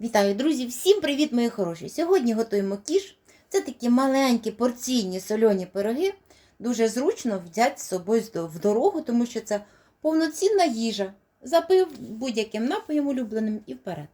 Вітаю, друзі! Всім привіт, мої хороші! Сьогодні готуємо кіш. Це такі маленькі порційні сольоні пироги. Дуже зручно взяти з собою в дорогу, тому що це повноцінна їжа. Запив будь-яким напоєм улюбленим і вперед.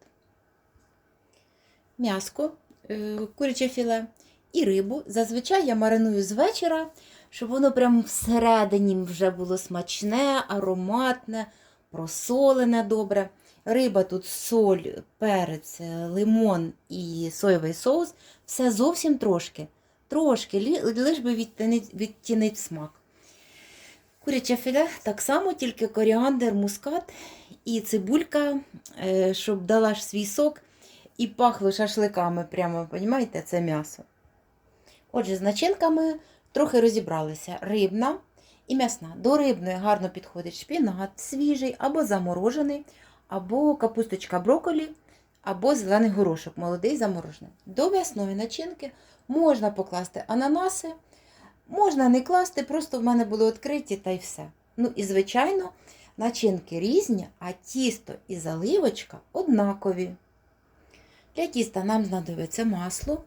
М'яско, е, куряче філе і рибу. Зазвичай я мариную з вечора, щоб воно прямо всередині вже було смачне, ароматне, просолене добре. Риба тут соль, перець, лимон і соєвий соус. Все зовсім трошки. Трошки, лиш би відтінить, відтінить смак. Куряче філе так само, тільки коріандр, мускат і цибулька, е, щоб дала ж свій сок і пахло шашликами. Прямо, розумієте, це м'ясо. Отже, з начинками трохи розібралися. Рибна і м'ясна. До рибної гарно підходить шпінат свіжий або заморожений або капусточка брокколі, або зелений горошок, молодий заморожений. До м'ясної начинки можна покласти ананаси, можна не класти, просто в мене були відкриті та й все. Ну і, звичайно, начинки різні, а тісто і заливочка однакові. Для тіста нам знадобиться масло,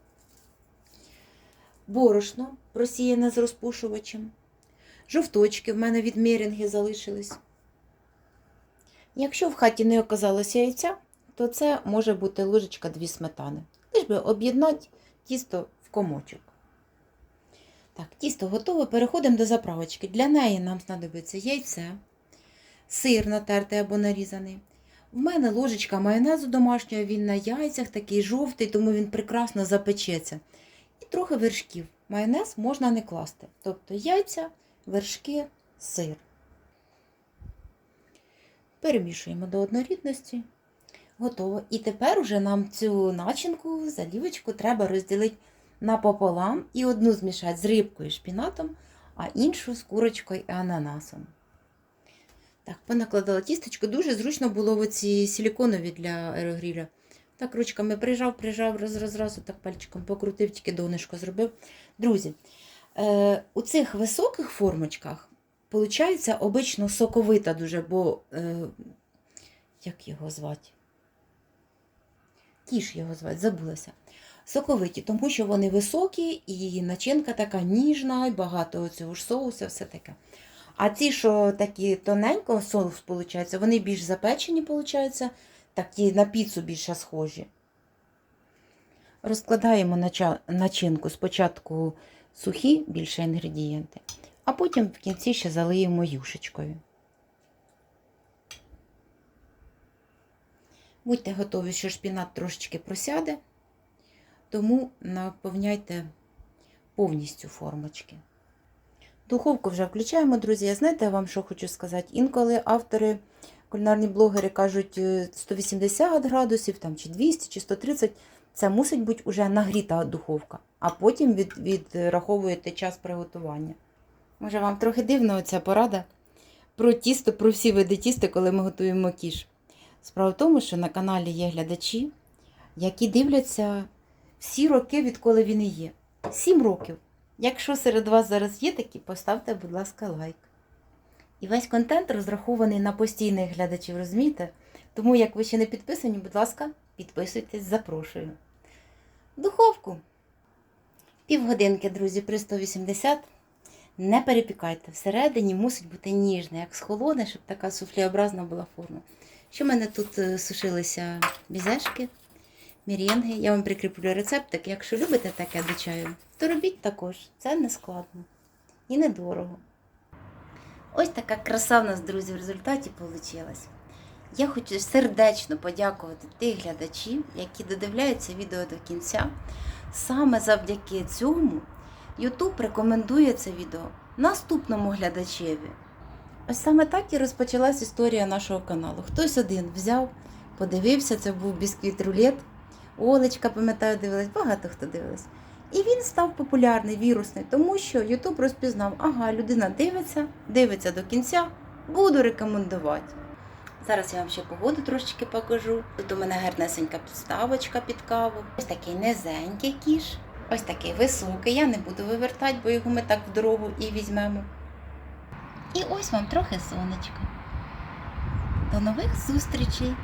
борошно, просіяне з розпушувачем, жовточки в мене від мірінги залишились. Якщо в хаті не оказалося яйця, то це може бути ложечка дві сметани. Лиш би об'єднати тісто в комочок. Так, тісто готове. Переходимо до заправочки. Для неї нам знадобиться яйце, сир натертий або нарізаний. В мене ложечка майонезу домашнього, він на яйцях такий жовтий, тому він прекрасно запечеться. І трохи вершків. Майонез можна не класти. Тобто яйця, вершки, сир. Перемішуємо до однорідності. Готово. І тепер уже нам цю начинку, залівочку треба розділити напополам і одну змішати з рибкою і шпінатом, а іншу з курочкою і ананасом. Так, понакладала тістечко. Дуже зручно було в оці силіконові для аерогріля. Так, ручками прижав, прижав, раз, раз, раз, так пальчиком покрутив, тільки донышко зробив. Друзі, е, у цих високих формочках Получається обично соковита дуже, бо е, як його звати? Кіш його звати, забулася. Соковиті, тому що вони високі і начинка така ніжна, і багато цього ж соусу, все таке. А ці, що такі тоненько, соус, виходить, вони більш запечені, виходить, такі на піцу більше схожі. Розкладаємо начинку спочатку сухі більше інгредієнти а потім в кінці ще залиємо юшечкою. Будьте готові, що шпінат трошечки просяде, тому наповняйте повністю формочки. Духовку вже включаємо, друзі. Я знаєте, я вам що хочу сказати? Інколи автори, кулінарні блогери кажуть е, 180 градусів, там, чи 200, чи 130. Це мусить бути вже нагріта духовка, а потім від, відраховуєте час приготування. Може, вам трохи дивно ця порада про тісто, про всі види тіста, коли ми готуємо кіш. Справа в тому, що на каналі є глядачі, які дивляться всі роки, відколи він і є. Сім років. Якщо серед вас зараз є такі, поставте, будь ласка, лайк. І весь контент розрахований на постійних глядачів, розумієте? Тому, як ви ще не підписані, будь ласка, підписуйтесь, запрошую. Духовку. Півгодинки, друзі, при 180. Не перепікайте. Всередині мусить бути ніжне, як схолоне, щоб така суфлеобразна була форма. Що в мене тут е, сушилися бізешки, мірінги. Я вам прикріплю рецептик. Якщо любите таке до чаю, то робіть також. Це не складно і недорого. Ось така краса в нас, друзі, в результаті вийшла. Я хочу сердечно подякувати тих глядачів, які додивляються відео до кінця. Саме завдяки цьому YouTube рекомендує це відео наступному глядачеві. Ось саме так і розпочалась історія нашого каналу. Хтось один взяв, подивився, це був бісквіт рулет. Олечка, пам'ятаю, дивилась, багато хто дивилась. І він став популярний, вірусний, тому що YouTube розпізнав, ага, людина дивиться, дивиться до кінця, буду рекомендувати. Зараз я вам ще погоду трошечки покажу. Тут у мене гарнесенька підставочка під каву. Ось такий низенький кіш. Ось такий високий, я не буду вивертати, бо його ми так в дорогу і візьмемо. І ось вам трохи сонечка. До нових зустрічей!